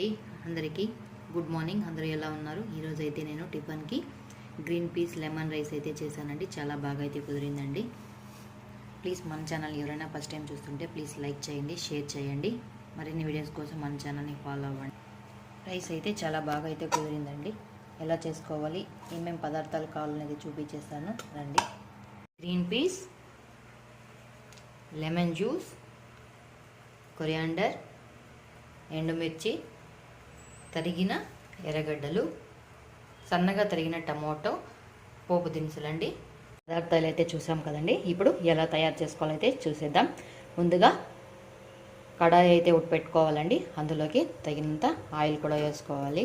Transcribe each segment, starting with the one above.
అండి. అందరికీ good morning. అందరూ ఎలా ఉన్నారు? ఈరోజు అయితే నేను టిఫిన్కి గ్రీన్ పీస్ లెమన్ రైస్ అయితే చేశానండి. చాలా బాగా అయితే కుదిరిందండి. ప్లీజ్ మన ఛానల్ ఎవరైనా ఫస్ట్ టైం చూస్తుంటే ప్లీజ్ లైక్ చేయండి షేర్ చేయండి. మరిన్ని వీడియోస్ కోసం మన ఛానల్ని ఫాలో అవ్వండి. రైస్ అయితే చాలా బాగా అయితే కుదిరిందండి. ఎలా చేసుకోవాలి? ఏమేమి పదార్థాలు కావాలనేది చూపించేస్తాను. రండి. Green peas lemon juice coriander ఎండుమిర్చి తరిగిన ఎర్రగడ్డలు సన్నగా తరిగిన టమోటో పోపు దినుసులండి. పదార్థాలు అయితే చూసాం కదండి. ఇప్పుడు ఎలా తయారు చేసుకోవాలో అయితే చూసేద్దాం. ముందుగా కడాయి అయితే ఉట్టు పెట్టుకోవాలండి. అందులోకి తగినంత ఆయిల్ కూడా వేసుకోవాలి.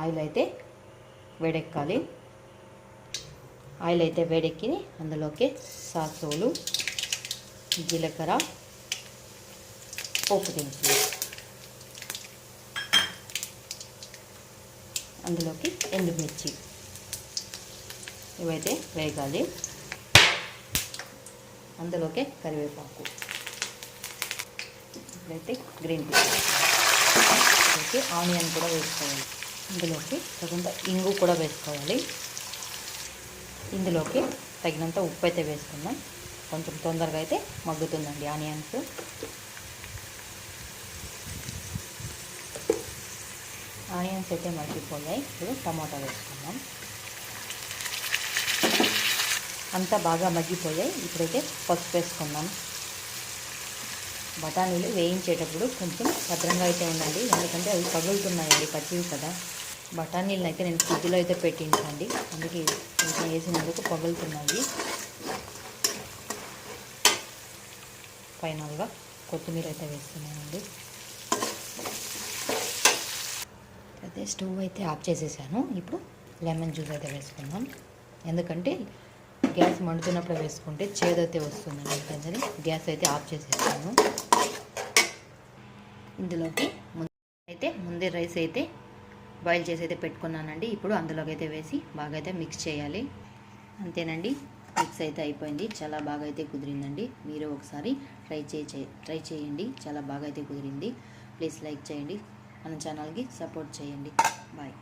ఆయిల్ అయితే వేడెక్కాలి. ఆయిల్ అయితే వేడెక్కి అందులోకి సాసులు జీలకర్ర పోపు దినుసులు. అందులోకి ఎండుమిర్చి. ఇవైతే వేగాలి. అందులోకి కరివేపాకు. ఇప్పుడైతే గ్రీన్ పీస్ అందులోకి ఆనియన్ కూడా వేసుకోవాలి. అందులోకి తగినంత ఇంగు కూడా వేసుకోవాలి. ఇందులోకి తగినంత ఉప్పు అయితే వేసుకుందాం. కొంచెం తొందరగా అయితే మగ్గుతుందండి ఆనియన్స్. ఆనియన్స్ అయితే మగ్గిపోయాయి. ఇప్పుడు టమాటా వేసుకుందాం. అంతా బాగా మగ్గిపోయాయి. ఇప్పుడైతే పసుపు వేసుకుందాం. బఠానీలు వేయించేటప్పుడు కొంచెం భద్రంగా అయితే ఉండండి. ఎందుకంటే అవి పగులుతున్నాయండి పచ్చివి కదా. బఠానీలను అయితే నేను ఫ్రిడ్జ్లో అయితే పెట్టించండి అందుకే కొంచెం వేసినందుకు పగులుతున్నాయి. ఫైనల్గా కొత్తిమీర అయితే వేస్తున్నానండి. అయితే స్టవ్ అయితే ఆఫ్ చేసేసాను. ఇప్పుడు లెమన్ జ్యూస్ అయితే వేసుకుందాం. ఎందుకంటే గ్యాస్ మండుతున్నప్పుడు వేసుకుంటే చేదైతే వస్తుందండి అందుకని గ్యాస్ అయితే ఆఫ్ చేసేసాను. ఇందులోకి ముందు అయితే ముందే రైస్ అయితే బాయిల్ చేసి అయితే పెట్టుకున్నానండి. ఇప్పుడు అందులోకి అయితే వేసి బాగా అయితే మిక్స్ చేయాలి. అంతేనండి. మిక్స్ అయితే అయిపోయింది. చాలా బాగా అయితే కుదిరిందండి. మీరు ఒకసారి ట్రై చేయి ట్రై చేయండి. చాలా బాగా అయితే కుదిరింది. ప్లీజ్ లైక్ చేయండి. మన ఛానల్కి సపోర్ట్ చేయండి. బాయ్.